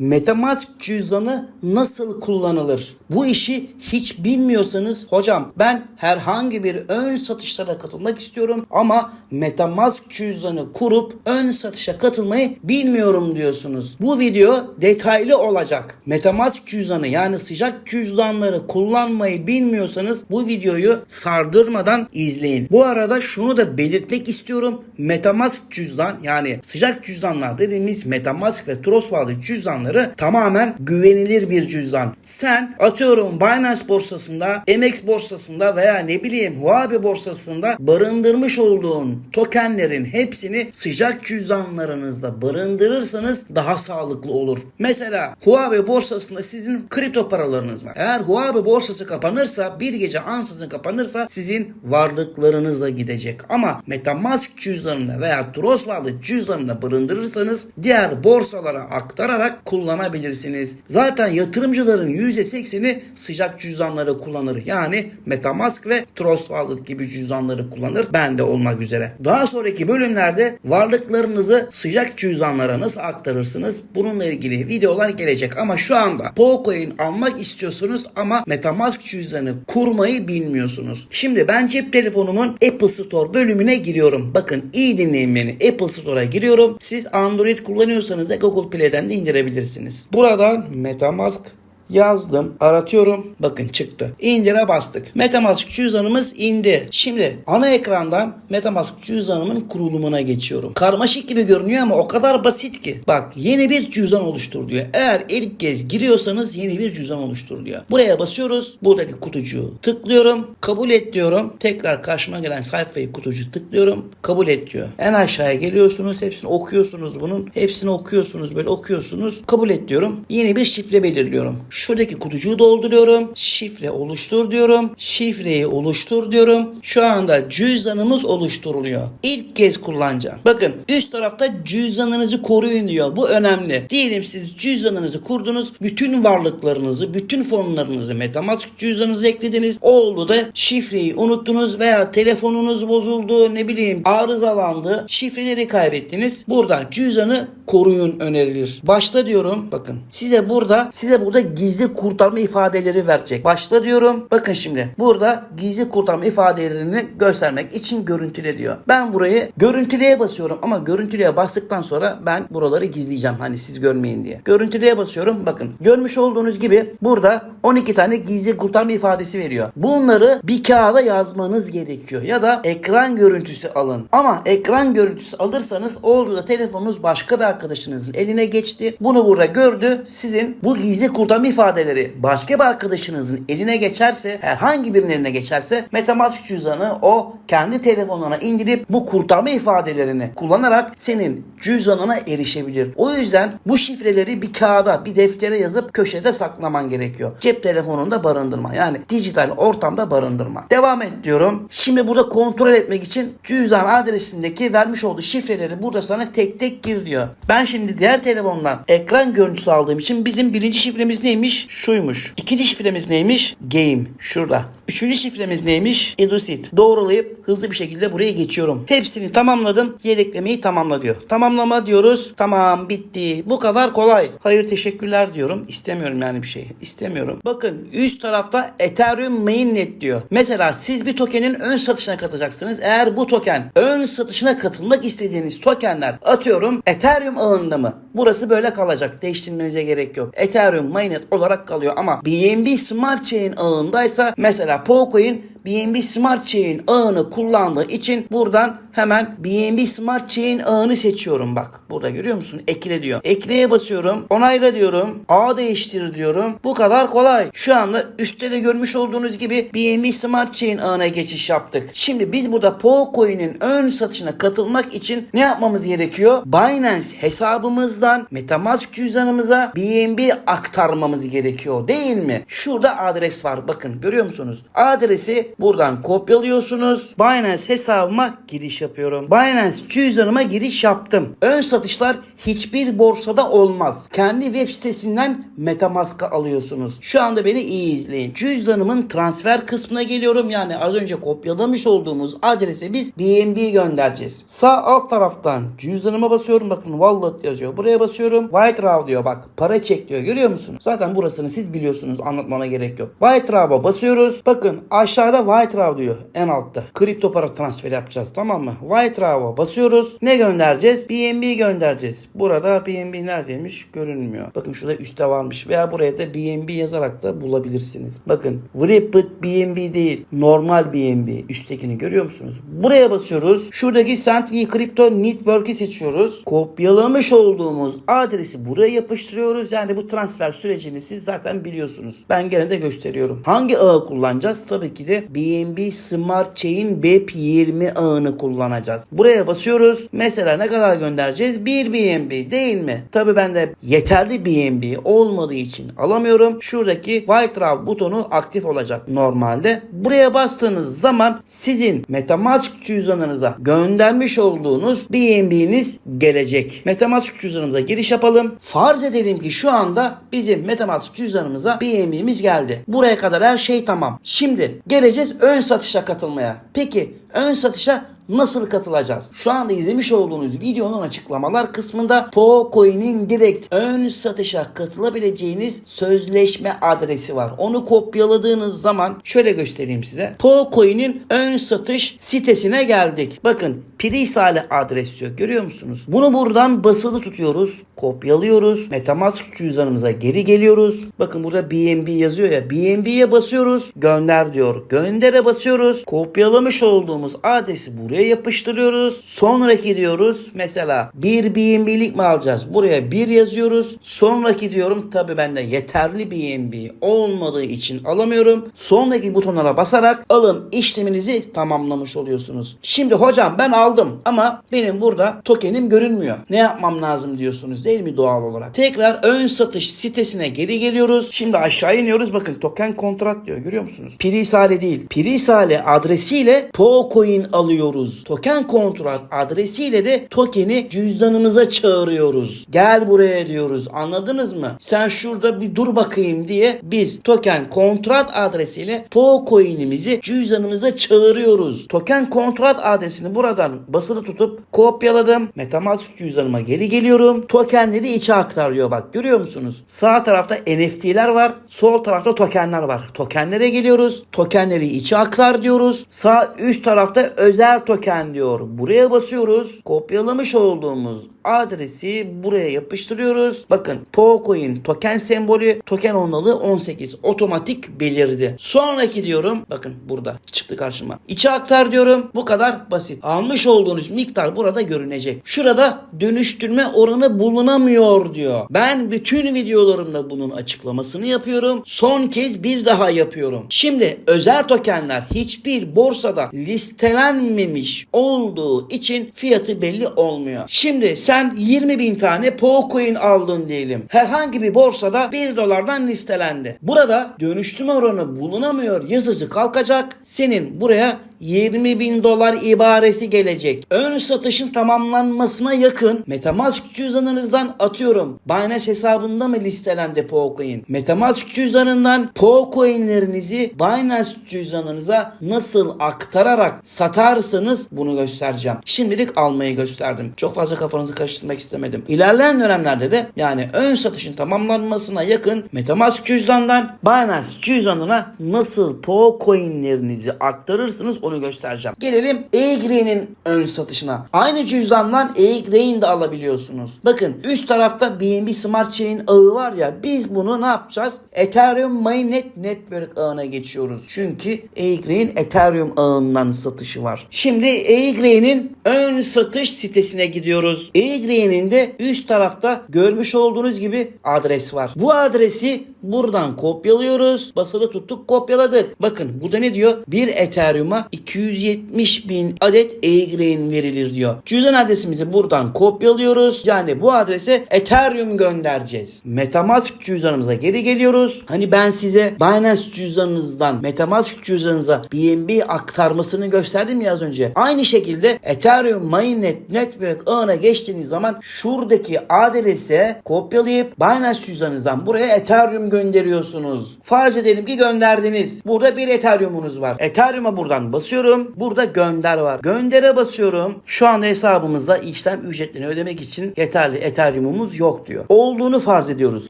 Metamask cüzdanı nasıl kullanılır? Bu işi hiç bilmiyorsanız hocam ben herhangi bir ön satışlara katılmak istiyorum ama Metamask cüzdanı kurup ön satışa katılmayı bilmiyorum diyorsunuz. Bu video detaylı olacak. Metamask cüzdanı yani sıcak cüzdanları kullanmayı bilmiyorsanız bu videoyu sardırmadan izleyin. Bu arada şunu da belirtmek istiyorum. Metamask cüzdan yani sıcak cüzdanlar dediğimiz Metamask ve Trustwallet cüzdanları tamamen güvenilir bir cüzdan. Sen atıyorum Binance borsasında, MX borsasında veya ne bileyim Huobi borsasında barındırmış olduğun tokenlerin hepsini sıcak cüzdanlarınızda barındırırsanız daha sağlıklı olur. Mesela Huobi borsasında sizin kripto paralarınız var. Eğer Huobi borsası kapanırsa bir gece ansızın kapanırsa sizin varlıklarınız da gidecek. Ama Metamask cüzdanında veya Trust Wallet cüzdanında barındırırsanız diğer borsalara aktararak kullanabilirsiniz. Zaten yatırımcıların %80'i sıcak cüzdanları kullanır. Yani Metamask ve Trust Wallet gibi cüzdanları kullanır. Ben de olmak üzere. Daha sonraki bölümlerde varlıklarınızı sıcak cüzdanlara nasıl aktarırsınız? Bununla ilgili videolar gelecek. Ama şu anda Pocoin almak istiyorsunuz ama Metamask cüzdanı kurmayı bilmiyorsunuz. Şimdi ben cep telefonumun Apple Store bölümüne giriyorum. Bakın iyi dinleyin beni. Apple Store'a giriyorum. Siz Android kullanıyorsanız da Google Play'den de indirebilirsiniz. Buradan Metamask Yazdım, aratıyorum. Bakın çıktı. İndire bastık. Metamask cüzdanımız indi. Şimdi ana ekrandan Metamask cüzdanımın kurulumuna geçiyorum. Karmaşık gibi görünüyor ama o kadar basit ki. Bak yeni bir cüzdan oluştur diyor. Eğer ilk kez giriyorsanız yeni bir cüzdan oluştur diyor. Buraya basıyoruz. Buradaki kutucuğu tıklıyorum. Kabul et diyorum. Tekrar karşıma gelen sayfayı kutucu tıklıyorum. Kabul et diyor. En aşağıya geliyorsunuz. Hepsini okuyorsunuz bunun. Hepsini okuyorsunuz. Böyle okuyorsunuz. Kabul et diyorum. Yeni bir şifre belirliyorum. Şuradaki kutucuğu dolduruyorum. Şifre oluştur diyorum. Şifreyi oluştur diyorum. Şu anda cüzdanımız oluşturuluyor. İlk kez kullanacağım. Bakın üst tarafta cüzdanınızı koruyun diyor. Bu önemli. Diyelim siz cüzdanınızı kurdunuz. Bütün varlıklarınızı, bütün fonlarınızı Metamask cüzdanınıza eklediniz. Oldu da şifreyi unuttunuz veya telefonunuz bozuldu ne bileyim arızalandı. Şifreleri kaybettiniz. Burada cüzdanı koruyun önerilir. Başta diyorum bakın size burada size burada gizli kurtarma ifadeleri verecek. Başta diyorum bakın şimdi burada gizli kurtarma ifadelerini göstermek için görüntüle diyor. Ben burayı görüntüleye basıyorum ama görüntüleye bastıktan sonra ben buraları gizleyeceğim hani siz görmeyin diye. Görüntüleye basıyorum bakın görmüş olduğunuz gibi burada 12 tane gizli kurtarma ifadesi veriyor. Bunları bir kağıda yazmanız gerekiyor ya da ekran görüntüsü alın. Ama ekran görüntüsü alırsanız oldu da telefonunuz başka bir arkadaşınızın eline geçti. Bunu burada gördü. Sizin bu gizli kurtarma ifadeleri başka bir arkadaşınızın eline geçerse herhangi birinin eline geçerse Metamask cüzdanı o kendi telefonuna indirip bu kurtarma ifadelerini kullanarak senin cüzdanına erişebilir. O yüzden bu şifreleri bir kağıda bir deftere yazıp köşede saklaman gerekiyor. Cep telefonunda barındırma yani dijital ortamda barındırma. Devam et diyorum. Şimdi burada kontrol etmek için cüzdan adresindeki vermiş olduğu şifreleri burada sana tek tek gir diyor. Ben şimdi diğer telefondan ekran görüntüsü aldığım için bizim birinci şifremiz neymiş? Şuymuş. İkinci şifremiz neymiş? Game. Şurada. Üçüncü şifremiz neymiş? Edusit. Doğrulayıp hızlı bir şekilde buraya geçiyorum. Hepsini tamamladım. Yedeklemeyi tamamla diyor. Tamamlama diyoruz. Tamam bitti. Bu kadar kolay. Hayır teşekkürler diyorum. İstemiyorum yani bir şey. İstemiyorum. Bakın üst tarafta Ethereum mainnet diyor. Mesela siz bir tokenin ön satışına katılacaksınız. Eğer bu token ön satışına katılmak istediğiniz tokenler atıyorum Ethereum ağında mı? Burası böyle kalacak. Değiştirmenize gerek yok. Ethereum mainnet olarak kalıyor ama BNB Smart Chain ağındaysa mesela Pocoin BNB Smart Chain ağını kullandığı için buradan hemen BNB Smart Chain ağını seçiyorum bak. Burada görüyor musun? Ekle diyor. Ekleye basıyorum. Onayla diyorum. Ağ değiştir diyorum. Bu kadar kolay. Şu anda üstte de görmüş olduğunuz gibi BNB Smart Chain ağına geçiş yaptık. Şimdi biz burada Pocoin'in ön satışına katılmak için ne yapmamız gerekiyor? Binance hesabımızdan Metamask cüzdanımıza BNB aktarmamız gerekiyor değil mi? Şurada adres var. Bakın görüyor musunuz? Adresi buradan kopyalıyorsunuz. Binance hesabıma giriş yapıyorum. Binance cüzdanıma giriş yaptım. Ön satışlar hiçbir borsada olmaz. Kendi web sitesinden Metamask'a alıyorsunuz. Şu anda beni iyi izleyin. Cüzdanımın transfer kısmına geliyorum. Yani az önce kopyalamış olduğumuz adrese biz BNB göndereceğiz. Sağ alt taraftan cüzdanıma basıyorum. Bakın wallet yazıyor. Buraya basıyorum. White Raw diyor bak. Para çek diyor. Görüyor musunuz? Zaten burasını siz biliyorsunuz. Anlatmama gerek yok. White Raw'a basıyoruz. Bakın aşağıda White diyor. En altta. Kripto para transferi yapacağız. Tamam mı? White basıyoruz. Ne göndereceğiz? BNB göndereceğiz. Burada BNB neredeymiş? Görünmüyor. Bakın şurada üstte varmış. Veya buraya da BNB yazarak da bulabilirsiniz. Bakın Wrapped BNB değil. Normal BNB. Üsttekini görüyor musunuz? Buraya basıyoruz. Şuradaki Sentry Crypto Network'i seçiyoruz. Kopyalamış olduğumuz adresi buraya yapıştırıyoruz. Yani bu transfer sürecini siz zaten biliyorsunuz. Ben gene de gösteriyorum. Hangi ağı kullanacağız? Tabii ki de BNB Smart Chain BEP20 ağını kullanacağız. Buraya basıyoruz. Mesela ne kadar göndereceğiz? 1 BNB değil mi? Tabii ben de yeterli BNB olmadığı için alamıyorum. Şuradaki White Raw butonu aktif olacak normalde. Buraya bastığınız zaman sizin Metamask cüzdanınıza göndermiş olduğunuz BNB'niz gelecek. Metamask cüzdanımıza giriş yapalım. Farz edelim ki şu anda bizim Metamask cüzdanımıza BNB'miz geldi. Buraya kadar her şey tamam. Şimdi geleceğiz ön satışa katılmaya. Peki ön satışa nasıl katılacağız? Şu anda izlemiş olduğunuz videonun açıklamalar kısmında PoCoin'in direkt ön satışa katılabileceğiniz sözleşme adresi var. Onu kopyaladığınız zaman şöyle göstereyim size. PoCoin'in ön satış sitesine geldik. Bakın Prisale adres diyor. Görüyor musunuz? Bunu buradan basılı tutuyoruz. Kopyalıyoruz. Metamask cüzdanımıza geri geliyoruz. Bakın burada BNB yazıyor ya. BNB'ye basıyoruz. Gönder diyor. Göndere basıyoruz. Kopyalamış olduğumuz adresi buraya yapıştırıyoruz. Sonraki diyoruz. Mesela bir BNB'lik mi alacağız? Buraya bir yazıyoruz. Sonraki diyorum. Tabi bende yeterli BNB olmadığı için alamıyorum. Sonraki butonlara basarak alım işleminizi tamamlamış oluyorsunuz. Şimdi hocam ben aldım ama benim burada tokenim görünmüyor. Ne yapmam lazım diyorsunuz değil mi doğal olarak? Tekrar ön satış sitesine geri geliyoruz. Şimdi aşağı iniyoruz. Bakın token kontrat diyor. Görüyor musunuz? Prisale değil. Prisale adresiyle PoCoin alıyoruz. Token kontrat adresiyle de tokeni cüzdanımıza çağırıyoruz. Gel buraya diyoruz. Anladınız mı? Sen şurada bir dur bakayım diye biz token kontrat adresiyle PoCoin'imizi cüzdanımıza çağırıyoruz. Token kontrat adresini buradan basılı tutup kopyaladım. Metamask cüzdanıma geri geliyorum. Tokenleri içe aktarıyor bak görüyor musunuz? Sağ tarafta NFT'ler var. Sol tarafta tokenler var. Tokenlere geliyoruz. Tokenleri içe aktar diyoruz. Sağ üst tarafta özel token diyor. Buraya basıyoruz. Kopyalamış olduğumuz adresi buraya yapıştırıyoruz. Bakın PoCoin token sembolü token ondalığı 18 otomatik belirdi. Sonraki diyorum. Bakın burada çıktı karşıma. İçe aktar diyorum. Bu kadar basit. Almış olduğunuz miktar burada görünecek. Şurada dönüştürme oranı bulunamıyor diyor. Ben bütün videolarımda bunun açıklamasını yapıyorum. Son kez bir daha yapıyorum. Şimdi özel tokenler hiçbir borsada listelenmemiş olduğu için fiyatı belli olmuyor. Şimdi sen 20 bin tane PoCoin aldın diyelim. Herhangi bir borsada 1 dolardan listelendi. Burada dönüştürme oranı bulunamıyor yazısı kalkacak. Senin buraya 20 bin dolar ibaresi gelecek. Ön satışın tamamlanmasına yakın Metamask cüzdanınızdan atıyorum. Binance hesabında mı listelendi PoCoin? Metamask cüzdanından PoCoin'lerinizi Binance cüzdanınıza nasıl aktararak satarsanız bunu göstereceğim. Şimdilik almayı gösterdim. Çok fazla kafanızı karıştırmak istemedim. İlerleyen dönemlerde de yani ön satışın tamamlanmasına yakın Metamask cüzdandan Binance cüzdanına nasıl PoCoin'lerinizi aktarırsınız onu göstereceğim. Gelelim E-Green'in ön satışına. Aynı cüzdandan E-Green de alabiliyorsunuz. Bakın üst tarafta BNB Smart Chain ağı var ya biz bunu ne yapacağız? Ethereum Mainnet Network ağına geçiyoruz. Çünkü E-Green Ethereum ağından satışı var. Şimdi E-Green'in ön satış sitesine gidiyoruz. E-Green'in de üst tarafta görmüş olduğunuz gibi adres var. Bu adresi Buradan kopyalıyoruz. Basılı tuttuk kopyaladık. Bakın burada ne diyor? Bir Ethereum'a 270 bin adet e-grain verilir diyor. Cüzdan adresimizi buradan kopyalıyoruz. Yani bu adrese Ethereum göndereceğiz. Metamask cüzdanımıza geri geliyoruz. Hani ben size Binance cüzdanınızdan Metamask cüzdanınıza BNB aktarmasını gösterdim ya az önce. Aynı şekilde Ethereum Mainnet Network ağına geçtiğiniz zaman şuradaki adrese kopyalayıp Binance cüzdanınızdan buraya Ethereum gönderiyorsunuz. Farz edelim ki gönderdiniz. Burada bir Ethereum'unuz var. Ethereum'a buradan basıyorum. Burada gönder var. Göndere basıyorum. Şu anda hesabımızda işlem ücretlerini ödemek için yeterli Ethereum'umuz yok diyor. Olduğunu farz ediyoruz.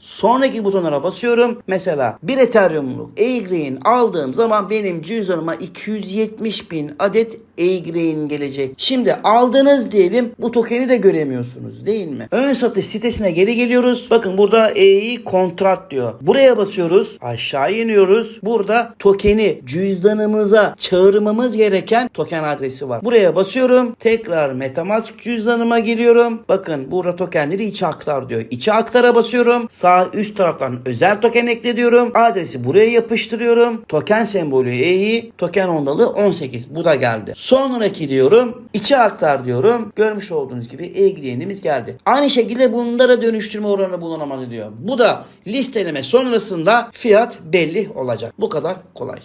Sonraki butonlara basıyorum. Mesela bir Ethereum'luk e aldığım zaman benim cüzdanıma 270 bin adet e gelecek. Şimdi aldınız diyelim bu tokeni de göremiyorsunuz değil mi? Ön satış sitesine geri geliyoruz. Bakın burada E'yi kontrat diyor. Buraya basıyoruz. Aşağı iniyoruz. Burada tokeni cüzdanımıza çağırmamız gereken token adresi var. Buraya basıyorum. Tekrar Metamask cüzdanıma geliyorum. Bakın burada tokenleri içe aktar diyor. İçe aktara basıyorum. Sağ üst taraftan özel token ekle diyorum. Adresi buraya yapıştırıyorum. Token sembolü E'yi. Token ondalı 18. Bu da geldi. Sonraki diyorum. içe aktar diyorum. Görmüş olduğunuz gibi e-gideyenimiz geldi. Aynı şekilde bunlara dönüştürme oranı bulunamadı diyor. Bu da listeleme sonrasında fiyat belli olacak. Bu kadar kolay.